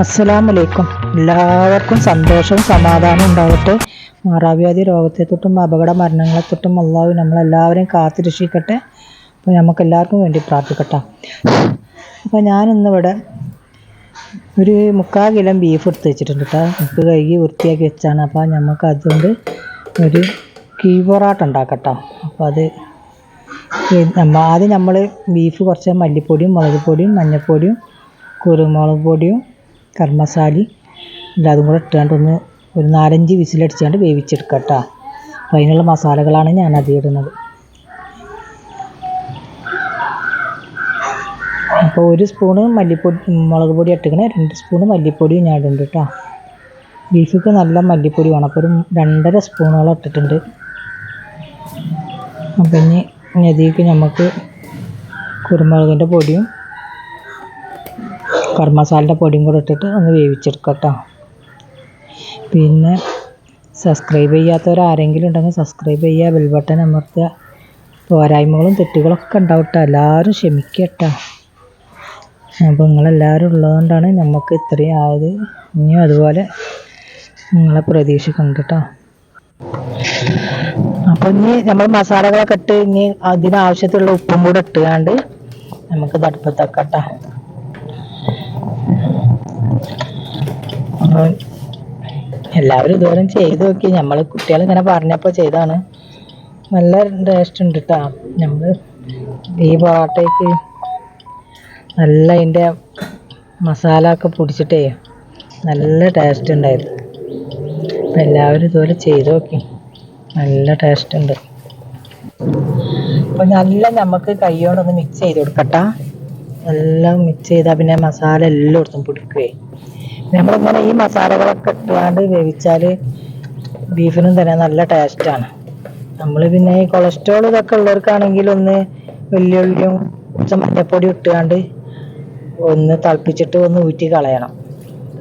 അസ്സലാമലൈക്കും. എല്ലാവർക്കും സന്തോഷവും സമാധാനവും ഉണ്ടാവട്ടെ. മാറാവ്യാധി രോഗത്തെ തൊട്ടും അപകട മരണങ്ങളെ തൊട്ടും അള്ളാഹു നമ്മളെല്ലാവരെയും കാത്തു രക്ഷിക്കട്ടെ അപ്പോൾ നമുക്ക് എല്ലാവർക്കും വേണ്ടി പ്രാർത്ഥിക്കട്ടെ. അപ്പോൾ ഞാനിന്നിവിടെ ഒരു മുക്കാൽ കിലോ ബീഫ് എടുത്ത് വെച്ചിട്ടുണ്ട് കേട്ടോ ഉപ്പ് കഴുകി വൃത്തിയാക്കി വെച്ചാണ്. അപ്പോൾ നമുക്ക് അതുകൊണ്ട് ഒരു കീ ഉണ്ടാക്കട്ടോ. അപ്പോൾ അത് നമ്മ ആദ്യം നമ്മൾ ബീഫ് കുറച്ച് മല്ലിപ്പൊടിയും മുളക് പൊടിയും മഞ്ഞൾപ്പൊടിയും കുരുമുളക് പൊടിയും മസാലയും എല്ലാതും കൂടെ ഇട്ടുകൊണ്ട് ഒന്ന് ഒരു നാലഞ്ച് വിസിലടിച്ചുകൊണ്ട് വേവിച്ചെടുക്കുക കേട്ടോ അപ്പോൾ അതിനുള്ള മസാലകളാണ് ഞാൻ അധികം ഇടുന്നത്. അപ്പോൾ ഒരു സ്പൂണ് മല്ലിപ്പൊടി മുളക് പൊടി ഇട്ടിക്കണേ രണ്ട് സ്പൂണ് മല്ലിപ്പൊടിയും ഞാൻ ഇടുന്നുണ്ട് കേട്ടോ. ബീഫിക്ക് നല്ല മല്ലിപ്പൊടി വേണം. അപ്പോൾ ഒരു രണ്ടര സ്പൂണോളം ഇട്ടിട്ടുണ്ട്. അപ്പം ഇനി അതിലേക്ക് നമുക്ക് കുരുമുളകിന്റെ പൊടിയും ഗരം മസാലയുടെ പൊടിയും കൂടെ ഇട്ടിട്ട് ഒന്ന് വേവിച്ചെടുക്കാം കേട്ടോ പിന്നെ സബ്സ്ക്രൈബ് ചെയ്യാത്തവരാരെങ്കിലും ഉണ്ടെങ്കിൽ സബ്സ്ക്രൈബ് ചെയ്യുക ബെൽ ബട്ടൺ അമർത്തുക. പോരായ്മകളും തെറ്റുകളൊക്കെ ഉണ്ടാവും കേട്ടോ എല്ലാവരും ക്ഷമിക്കുക കേട്ടോ അപ്പോൾ നിങ്ങളെല്ലാവരും ഉള്ളതുകൊണ്ടാണ് നമുക്ക് ഇത്രയും ആയത്. ഇനിയും അതുപോലെ നിങ്ങളെ പ്രതീക്ഷിക്കുന്നുണ്ട് കേട്ടോ. അപ്പോൾ ഇനി നമ്മൾ മസാലകളൊക്കെ ഇട്ട് ഇനി അതിനാവശ്യത്തിലുള്ള ഉപ്പും കൂടെ ഇട്ടുകൊണ്ട് നമുക്ക് തടുപ്പത്തൊക്കെ കേട്ടോ അപ്പോൾ എല്ലാവരും ഇതുവരെ ചെയ്ത് നോക്കി. നമ്മൾ കുട്ടികൾ ഇങ്ങനെ പറഞ്ഞപ്പോൾ ചെയ്താണ്. നല്ല ടേസ്റ്റ് ഉണ്ട് കേട്ടോ നമ്മൾ ഈ പൊറോട്ടയ്ക്ക് നല്ല അതിന്റെ മസാല ഒക്കെ പൊടിച്ചിട്ടേ നല്ല ടേസ്റ്റ് ഉണ്ടായിരുന്നു. അപ്പം എല്ലാവരും ഇതുപോലെ ചെയ്ത് നോക്കി. നല്ല ടേസ്റ്റ് ഉണ്ട്. അപ്പം നല്ല നമുക്ക് കയ്യോടൊന്ന് മിക്സ് ചെയ്ത് കൊടുക്കട്ടാ. എല്ലാം മിക്സ് ചെയ്താൽ പിന്നെ മസാല എല്ലായിടത്തും പിടിക്കുകയെ നമ്മളിങ്ങനെ ഈ മസാലകളൊക്കെ ഇട്ടുകൊണ്ട് വേവിച്ചാൽ ബീഫിനും തന്നെ നല്ല ടേസ്റ്റാണ് നമ്മൾ പിന്നെ ഈ കൊളസ്ട്രോൾ ഇതൊക്കെ ഉള്ളവർക്കാണെങ്കിൽ ഒന്ന് വെല്ലുള്ളിയും കുറച്ച് മഞ്ഞപ്പൊടി ഇട്ടുകൊണ്ട് ഒന്ന് തിളപ്പിച്ചിട്ട് ഒന്ന് ഊറ്റി കളയണം.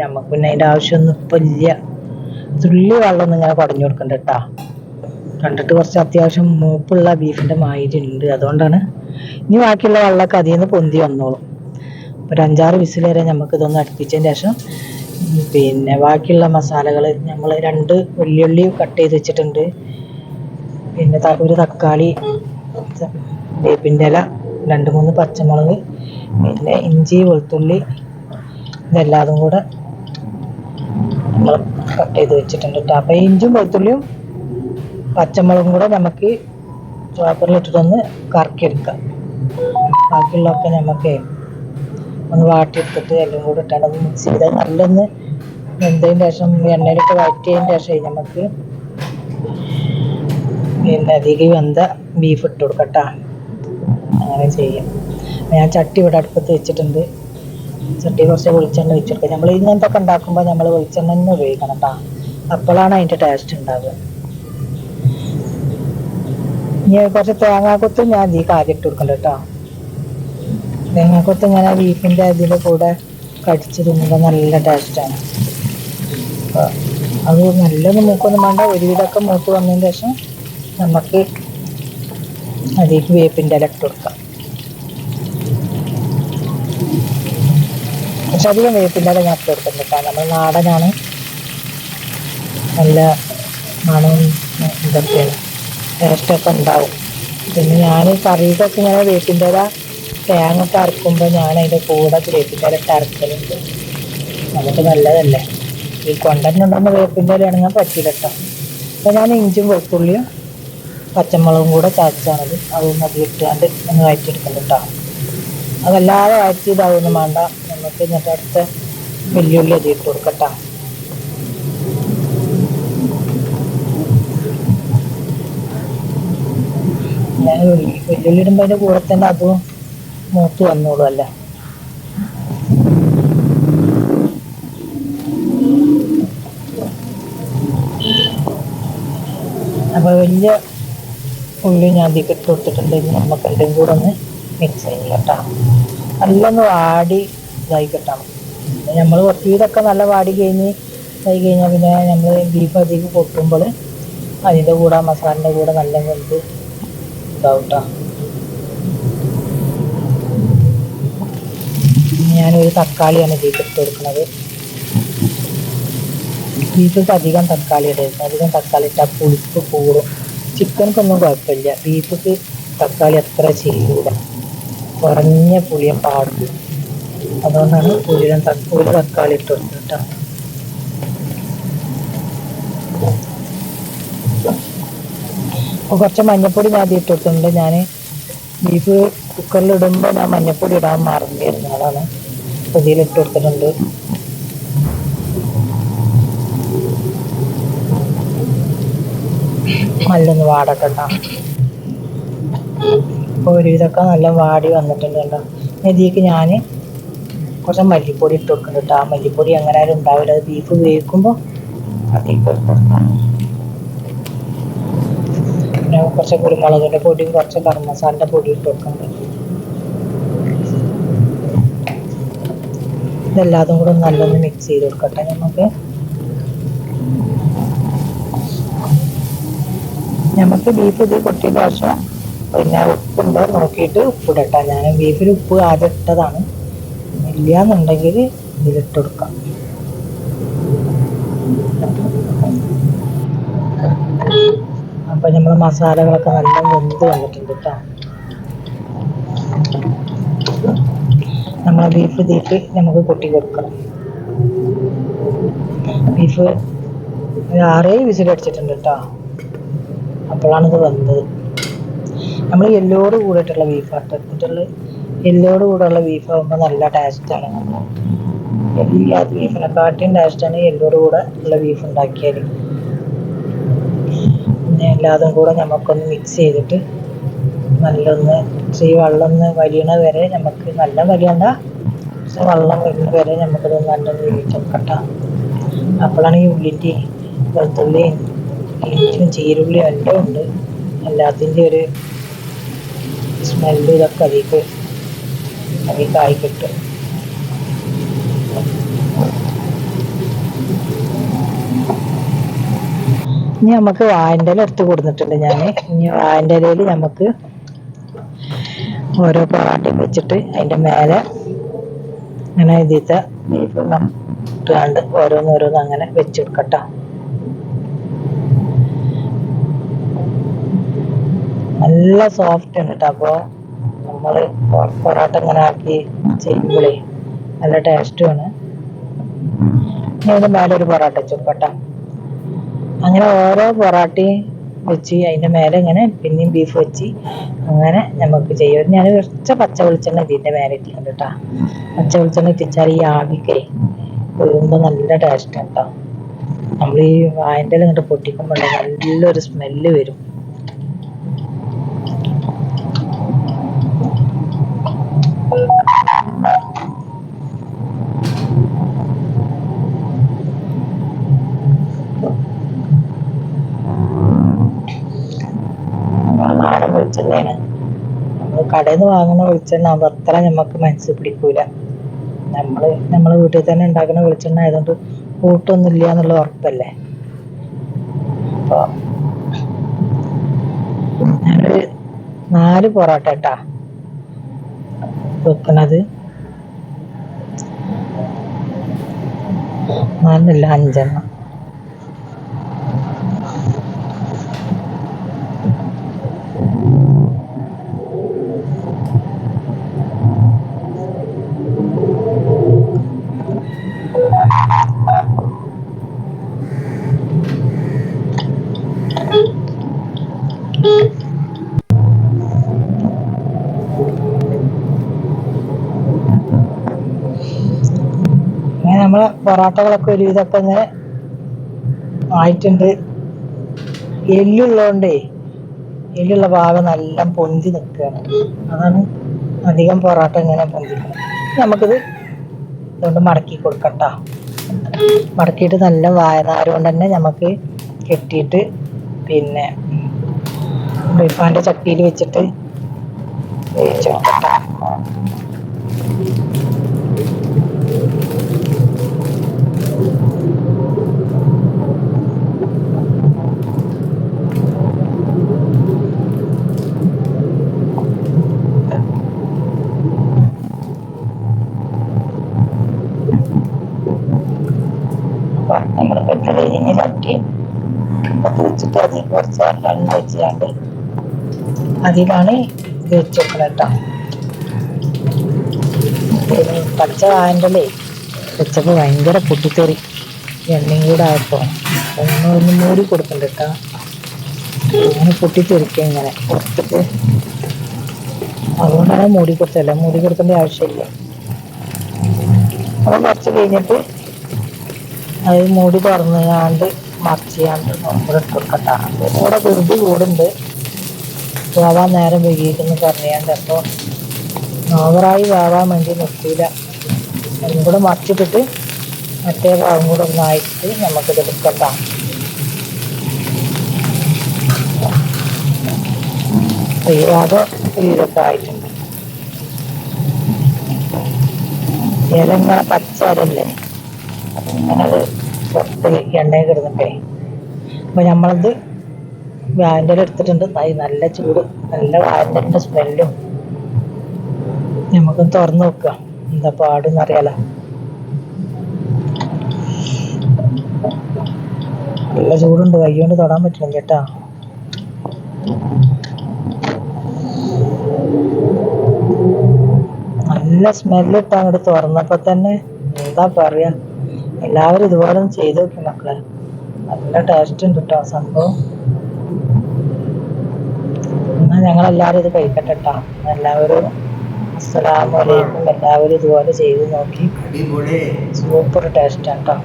നമുക്ക് പിന്നെ അതിന്റെ ആവശ്യമൊന്നും ഇപ്പം ഇല്ല. തുള്ളി വെള്ളം ഇങ്ങനെ കുടഞ്ഞു കൊടുക്കണ്ട കണ്ടിട്ട് കുറച്ച് അത്യാവശ്യം മൂപ്പുള്ള ബീഫിന്റെ മാതിരി ഉണ്ട്. അതുകൊണ്ടാണ് ഇനി ബാക്കിയുള്ള വെള്ളമൊക്കെ അതിൽ നിന്ന് പൊന്തി വന്നോളും. ഒരു അഞ്ചാറ് വിസിൽ വരെ നമുക്ക് ഇതൊന്ന് അടുപ്പിച്ചതിന് ശേഷം പിന്നെ ബാക്കിയുള്ള മസാലകൾ നമ്മൾ രണ്ട് വെള്ളിയുള്ളി കട്ട് ചെയ്ത് വെച്ചിട്ടുണ്ട്. പിന്നെ ഒരു തക്കാളി വേപ്പിന്റെ ഇല രണ്ട് മൂന്ന് പച്ചമുളക് പിന്നെ ഇഞ്ചി വെളുത്തുള്ളി ഇതെല്ലാതും കൂടെ നമ്മൾ കട്ട് ചെയ്ത് വെച്ചിട്ടുണ്ട് കേട്ടോ അപ്പോൾ ഇഞ്ചും വെളുത്തുള്ളിയും പച്ചമുളകും കൂടെ നമുക്ക് ചോപ്പറിലിട്ടിട്ടൊന്ന് കറക്കിയെടുക്കാം. ബാക്കിയുള്ളതൊക്കെ നമുക്ക് ഒന്ന് വാട്ടിയെടുത്തിട്ട് എല്ലാം കൂടെ ഇട്ടാണ് ഒന്ന് മിക്സ് ചെയ്ത്. നല്ലൊന്ന് വെന്തതിന് ശേഷം എണ്ണയിലിട്ട് വഴറ്റിയതിന് ശേഷം നമുക്ക് പിന്നെ അധികം വെന്ത ബീഫ് ഇട്ട് കൊടുക്കട്ടാ. അങ്ങനെ ചെയ്യാം. ഞാൻ ചട്ടി ഇവിടെ അടുപ്പത്ത് വെച്ചിട്ടുണ്ട്. ചട്ടി കുറച്ച് വെളിച്ചെണ്ണ വെച്ചെടുക്കുക നമ്മൾ ഇങ്ങനത്തെ ഒക്കെ ഉണ്ടാക്കുമ്പോൾ നമ്മൾ വെളിച്ചെണ്ണ തന്നെ ഉപയോഗിക്കണം കേട്ടോ അപ്പോഴാണ് അതിന്റെ ടേസ്റ്റ് ഉണ്ടാവുക. ഇനി കുറച്ച് തേങ്ങാക്കൊത്തും ഞാൻ ഈ കാര്യം ഇട്ട് കൊടുക്കണ്ട കേട്ടോ തേങ്ങാക്കൊത്ത് ഇങ്ങനെ ബീഫിന്റെ അതിന്റെ കൂടെ കടിച്ച് തിന്നുമ്പോൾ നല്ല ടേസ്റ്റാണ് അപ്പോൾ അത് നല്ലൊന്ന് മൂക്കൊന്നും വേണ്ട ഒരുവിധമൊക്കെ മൂത്ത് വന്നതിന് ശേഷം നമുക്ക് അതിലേക്ക് വേപ്പിന്റെ ഇല ഇട്ട് കൊടുക്കാം. പക്ഷെ അധികം വേപ്പിന്റെ ഇല ഞാൻ ഇട്ട് കൊടുക്കുന്നുണ്ട് കേട്ടോ. നമ്മൾ നാടനാണ്. നല്ല മണവും ഇതൊക്കെയാണ്. ടേസ്റ്റൊക്കെ ഉണ്ടാവും. പിന്നെ ഞാൻ കറിക്കൊക്കെ ഇങ്ങനെ വേപ്പിന്റെ ഇല തേങ്ങ ഒക്കെ ഞാൻ അതിന്റെ കൂടെ വേപ്പിന്റെ ഇല തറക്കലുണ്ട് നമുക്ക് നല്ലതല്ലേ? ഈ കൊണ്ടന്നുണ്ടെന്ന് വേപ്പിന്റെ ഇല ഇണങ്ങാൻ പറ്റില്ല കേട്ടോ അപ്പോൾ ഞാൻ ഇഞ്ചും വെളുത്തുള്ളിയും പച്ചമുളകും കൂടെ ചതച്ചാണത്. അതൊന്ന് അത് ഇട്ടാണ്ട് ഒന്ന് വഴറ്റിയെടുക്കണം കേട്ടോ അതല്ലാതെ വഴറ്റി ഇതാവൊന്നും വേണ്ട. നമുക്ക് എന്നിട്ട് അടുത്ത വെല്ലുള്ളി അത് ഇട്ട് കൊടുക്കട്ടോ. ഞാൻ വെള്ളി വെല്ലുള്ളി ഇടുമ്പോൾ അതിന്റെ കൂടെ തന്നെ അതും മൂത്ത് വന്നോളൂ അല്ല? അപ്പോൾ വലിയ ഉള്ളി ഞാൻ അതിലേക്ക് ഇട്ട് കൊടുത്തിട്ടുണ്ട് ഇനി നമുക്ക് എല്ലാം കൂടെ ഒന്ന് മിക്സ് ചെയ്യാം കേട്ടോ. നല്ലൊന്ന് വാടി ഇതായി കിട്ടണം. നമ്മൾ കുറച്ച് ഇതൊക്കെ നല്ല വാടി കഴിഞ്ഞ് ഇതായി കഴിഞ്ഞാൽ പിന്നെ നമ്മൾ ബീഫ് അതിലേക്ക് പൊട്ടുമ്പോൾ അതിന്റെ കൂടെ മസാലന്റെ കൂടെ നല്ല വെന്ത് ഇതാവും കേട്ടോ. ഞാനൊരു തക്കാളിയാണ് ഇതിലേക്ക് ഇട്ട് കൊടുക്കുന്നത്. ബീഫിക്ക് അധികം തക്കാളി ഇടരുത്. അധികം തക്കാളി ഇട്ടാൽ പുളിപ്പ് കൂടും. ചിക്കനക്കൊന്നും കുഴപ്പമില്ല. ബീഫിക്ക് തക്കാളി അത്ര ചെയ്യൂല. കുറഞ്ഞ പുളിയെ പാടുള്ളൂ അതുകൊണ്ടാണ് പുളിയുടെ ഒരു തക്കാളി ഇട്ട് കൊടുത്തത് കുറച്ച് മഞ്ഞപ്പൊടി ഞാൻ ആദ്യം ഇട്ട് കൊടുത്തിട്ടുണ്ട്. ഞാൻ ബീഫ് കുക്കറിൽ ഇടുമ്പോൾ ഞാൻ മഞ്ഞപ്പൊടി ഇടാൻ മറന്നിരുന്നു അതാണ് പുതിയിലിട്ട് കൊടുത്തിട്ടുണ്ട്. നല്ലൊന്ന് വാടട്ടെ അപ്പോൾ ഇതൊക്കെ നല്ല വാടി വന്നിട്ടുണ്ട് കേട്ടോ ഇതിലേക്ക് ഞാൻ കുറച്ച് മല്ലിപ്പൊടി ഇട്ട് കൊടുക്കുന്നുണ്ട് കേട്ടോ ആ മല്ലിപ്പൊടി അങ്ങനെ ഉണ്ടാവില്ല. അത് ബീഫ് വേവിക്കുമ്പോൾ പിന്നെ കുറച്ച് കുരുമുളകിന്റെ പൊടിയും കുറച്ച് ഗരം മസാലന്റെ പൊടി ഇട്ട് കൊടുക്കുന്നുണ്ട് ഇതെല്ലാതും കൂടെ നല്ലൊന്ന് മിക്സ് ചെയ്ത് കൊടുക്കട്ടെ നമുക്ക്. നമുക്ക് ബീഫ് ഇത് കൊട്ടിയതിന് ശേഷം പിന്നെ ഉപ്പുണ്ടോ നോക്കിയിട്ട് ഉപ്പിടട്ടെ ഞാൻ ബീഫിൽ ഉപ്പ് ആദ്യം ഇട്ടതാണ്. ഇല്ല എന്നുണ്ടെങ്കിൽ ഇതിലിട്ട് കൊടുക്കാം. അപ്പൊ നമ്മൾ മസാലകളൊക്കെ നല്ല വെന്ത് വന്നിട്ടുണ്ട് കേട്ടോ നമ്മളെ ബീഫ് ഇതിലേക്ക് നമുക്ക് കൊട്ടി കൊടുക്കണം. ബീഫ് ആറേ വിസിൽ അടിച്ചിട്ടുണ്ട് കേട്ടോ അപ്പോഴാണ് ഇത് വന്നത്. നമ്മൾ എല്ലോട് കൂടിയിട്ടുള്ള ബീഫാണ് എടുത്തിട്ടുള്ള എല്ലോട് കൂടെയുള്ള ബീഫ് ആകുമ്പോൾ നല്ല ടേസ്റ്റാണ് എല്ലാ ബീഫിനെക്കാട്ടിയും ടേസ്റ്റാണ് എല്ലോട് കൂടെ ഉള്ള ബീഫ് ഉണ്ടാക്കിയാൽ എല്ലാതും കൂടെ നമുക്കൊന്ന് മിക്സ് ചെയ്തിട്ട് നല്ലൊന്ന് ഈ വെള്ളം ഒന്ന് വലിയണ വരെ നമുക്ക് നല്ല വലിയണ്ട പക്ഷെ വെള്ളം വരുന്ന വരെ നമുക്കത് നല്ലൊന്ന് വേവിച്ചെടുക്കട്ട അപ്പോഴാണ് ഈ ഉള്ളിന്റെ വെളുത്തുള്ളിയും ഇഞ്ചിയും ചീരുള്ളിയും എല്ലാം ഉണ്ട്. എല്ലാത്തിന്റെ ഒരു സ്മെല്ലും ഇതൊക്കെ അതിലേക്ക് അതിലേക്ക് ആയി കിട്ടും. ഇനി നമുക്ക് വായന്റെ ഇല എടുത്ത് കൊടുത്തിട്ടുണ്ട് ഞാൻ ഇനി വായന്റെ ഇലയിൽ നമുക്ക് ഓരോ പൊറാട്ടയും വെച്ചിട്ട് അതിന്റെ മേലെ അങ്ങനെ ഇതിത്തെ ബീഫ് ഇട്ടുകൊണ്ട് ഓരോന്നോരോന്ന് അങ്ങനെ വെച്ച് കൊടുക്കട്ടോ. നല്ല സോഫ്റ്റ് ഉണ്ട് കേട്ടോ അപ്പോൾ നമ്മൾ പൊറോട്ട ഇങ്ങനെ ആക്കി ചെയ്യുമ്പോഴേ നല്ല ടേസ്റ്റുമാണ് ഇനി അതിന്റെ മേലെ ഒരു പൊറോട്ട അങ്ങനെ ഓരോ പൊറാട്ടയും വെച്ച് അതിന്റെ മേലെ ഇങ്ങനെ പിന്നെയും ബീഫ് വെച്ച് അങ്ങനെ നമുക്ക് ചെയ്യും. ഞാൻ കുറച്ച് പച്ച വെളിച്ചെണ്ണ ഇതിന്റെ മേലെ ഇട്ടിട്ടുണ്ട് കേട്ടോ. പച്ച വെളിച്ചെണ്ണ ഇട്ടിച്ചാൽ ഈ ആവിക്കേ വീഴുമ്പോൾ നല്ല ടേസ്റ്റ് കേട്ടോ നമ്മൾ ഈ വായന്റെ ഇങ്ങോട്ട് പൊട്ടിക്കുമ്പോൾ നല്ലൊരു സ്മെല്ല് വരും. വെളിച്ചെണ്ണയാണ് നമ്മൾ കടയിൽ നിന്ന് വാങ്ങുന്ന വെളിച്ചെണ്ണ അത്ര നമുക്ക് മനസ്സിൽ പിടിക്കൂല. നമ്മൾ നമ്മൾ വീട്ടിൽ തന്നെ ഉണ്ടാക്കുന്ന വെളിച്ചെണ്ണ ആയതുകൊണ്ട് കൂട്ടൊന്നും ഇല്ല എന്നുള്ള ഉറപ്പല്ലേ? അപ്പോൾ നാല് പൊറോട്ട കേട്ടാ വെക്കണത് നാലല്ല അഞ്ചെണ്ണം. നമ്മളെ പൊറോട്ടകളൊക്കെ ഇതൊക്കെ ഇങ്ങനെ ആയിട്ടുണ്ട്. എല്ലുള്ളതുകൊണ്ടേ എല്ലുള്ള ഭാഗം നല്ല പൊന്തി നിൽക്കുകയാണ് അതാണ് അധികം പൊറോട്ട ഇങ്ങനെ പൊന്തിക്കുന്നത്. നമുക്കിത് ഇതുകൊണ്ട് മടക്കി കൊടുക്കട്ടോ. മടക്കിയിട്ട് നല്ല വായനാര് കൊണ്ട് തന്നെ നമുക്ക് കെട്ടിയിട്ട് പിന്നെ റിഫാന്റെ ചട്ടിയിൽ വെച്ചിട്ട് വേവിച്ചെടുക്കട്ടോ. നമ്മൾ പെട്ടെന്ന് തട്ടി അത് വെച്ചിട്ട് അതിൽ കുറച്ച് എണ്ണ വെച്ചാണ്ട് അതിലാണ് ഇത് കേട്ടോ പച്ച വായന്റെ വെച്ചപ്പോൾ ഭയങ്കര പൊട്ടിത്തെറി. എണ്ണയും കൂടെ ആയപ്പോൾ ഒന്ന് ഒന്ന് മൂടി കൊടുക്കണ്ട കേട്ടോ അങ്ങനെ പൊട്ടിത്തെറിക്കുക ഇങ്ങനെ അതുകൊണ്ടാണ് മൂടി കൊടുത്തല്ല മൂടി കൊടുക്കേണ്ട ആവശ്യമില്ല. അപ്പോൾ കുറച്ച് കഴിഞ്ഞിട്ട് അത് മൂടി തുറന്നുകാണ്ട് മറിച്ച് ചെയ്യാണ്ട് ഇവിടെ ഇട്ട് കൊടുക്കട്ട ഇവിടെ വെറുതെ കൂടുണ്ട് വാവാ നേരം വൈകിയിട്ടെന്ന് പറഞ്ഞാണ്ട് അപ്പോൾ ഓവറായി വാവാൻ വേണ്ടി നിർത്തിയില്ല. അതും കൂടെ മറിച്ചിട്ടിട്ട് മറ്റേ ഭാഗം കൂടെ ഒന്നായിട്ട് നമുക്കിത് എടുക്കട്ട. ഈ ഭാഗം ഇതൊക്കെ ആയിട്ടുണ്ട്. ഇല ഇങ്ങനെ പച്ച ഇലല്ലേ അങ്ങനെ അത് പുറത്ത് എണ്ണയിൽ നമ്മളത് വാന്റെ എടുത്തിട്ടുണ്ട്. നല്ല ചൂട് നല്ല വാന്റെ സ്മെല്ലും നമുക്ക് തുറന്നു നോക്കാം. എന്താ പാടെന്ന് അറിയാലോ. നല്ല ചൂടുണ്ട്. കൈ കൊണ്ട് തൊടാൻ പറ്റില്ല കേട്ടാ. നല്ല സ്മെല്ല് ഇട്ട് അങ്ങോട്ട് തുറന്നപ്പോ തന്നെ എന്താ പറയാ? എല്ലാവരും ഇതുപോലെ ഒന്ന് ചെയ്ത് നോക്കും മക്കളെ. നല്ല ടേസ്റ്റ് ഉണ്ട് കേട്ടോ സംഭവം. എന്നാ ഞങ്ങൾ എല്ലാവരും ഇത് കഴിക്കട്ടെ കേട്ടോ എല്ലാവരും അസ്സലാമലൈക്കും എല്ലാവരും ഇതുപോലെ ചെയ്ത് നോക്കി. സൂപ്പർ ടേസ്റ്റ് കേട്ടോ